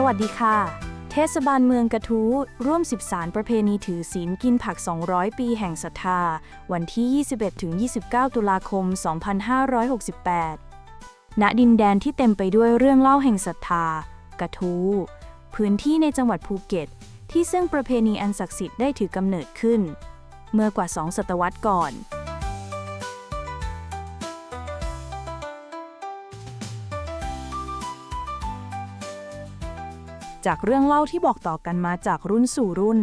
สวัสดีค่ะ เทศบาลเมืองกระทู้ร่วม 13 ประเพณีถือศีลกินผัก 200 ปีแห่งศรัทธา วันที่ 21-29 ตุลาคม 2568 ณ ดินแดนที่เต็มไปด้วยเรื่องเล่าแห่งศรัทธา กระทู้พื้นที่ในจังหวัดภูเก็ต ที่ซึ่งประเพณีอันศักดิ์สิทธิ์ได้ถือกำเนิดขึ้น เมื่อกว่า 2 ศตวรรษก่อน จากเรื่องเล่าที่บอกต่อกันมาจากรุ่นสู่รุ่น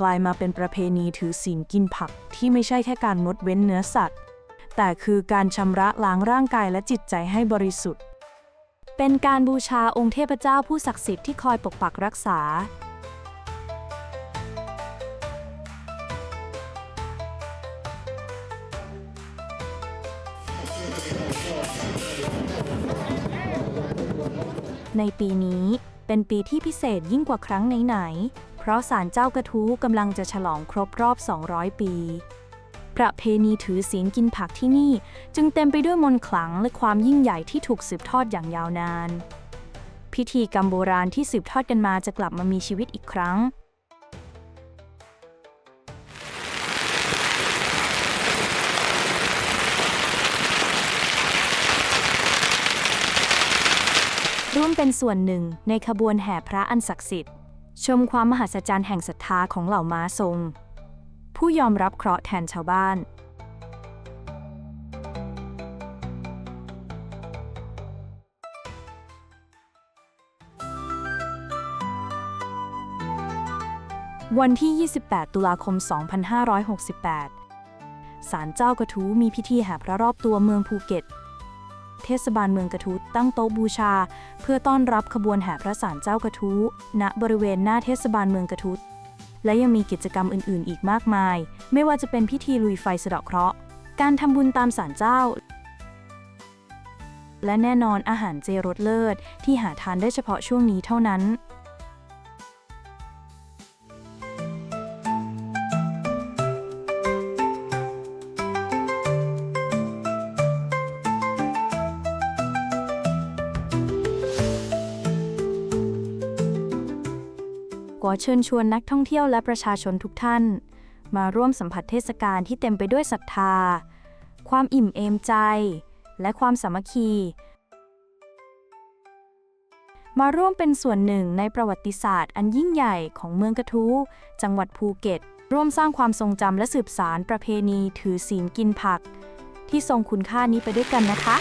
กลายมาเป็นประเพณีถือศีลกินผักที่ไม่ใช่แค่การงดเว้นเนื้อสัตว์ แต่คือการชำระล้างร่างกายและจิตใจให้บริสุทธิ์ เป็นการบูชาองค์เทพเจ้าผู้ศักดิ์สิทธิ์ที่คอยปกปักรักษาในปีนี้ เป็นปีที่พิเศษยิ่งกว่าครั้งไหนๆ เพราะศาลเจ้ากระทู้กำลังจะฉลองครบรอบ 200 ปี ประเพณีถือศีลกินผักที่นี่ จึงเต็มไปด้วยมนต์ขลังและความยิ่งใหญ่ที่ถูกสืบทอดอย่างยาวนาน พิธีกรรมโบราณที่สืบทอดกันมาจะกลับมามีชีวิตอีกครั้ง ร่วมเป็นส่วนหนึ่งในขบวนแห่พระอันศักดิ์สิทธิ์ ชมความมหัศจรรย์แห่งศรัทธาของเหล่าม้าทรง ผู้ยอมรับเคราะห์แทนชาวบ้านวันที่ 28 ตุลาคม 2568 ศาลเจ้ากระทู้มีพิธีแห่พระรอบตัวเมืองภูเก็ต เทศบาลเมืองกระทู้ตั้งโต๊ะบูชา เพื่อต้อนรับขบวนแห่พระสารเจ้ากระทู้ณบริเวณหน้าเทศบาลเมืองกระทู้และยังมีกิจกรรมอื่นๆ อีกมากมาย ไม่ว่าจะเป็นพิธีลุยไฟสะเดาะเคราะห์ การทำบุญตามสารเจ้า และแน่นอนอาหารเจรสเลิศ ที่หาทานได้เฉพาะช่วงนี้เท่านั้น ขอเชิญชวนนักท่องเที่ยวและประชาชนทุกท่าน มาร่วมสัมผัสเทศกาลที่เต็มไปด้วยศรัทธา ความอิ่มเอมใจ และความสามัคคี มาร่วมเป็นส่วนหนึ่งในประวัติศาสตร์ อันยิ่งใหญ่ของเมืองกระทู้จังหวัดภูเก็ต ร่วมสร้างความทรงจำและสืบสารประเพณีถือศีลกินผัก ที่ทรงคุณค่านี้ไปด้วยกันนะคะ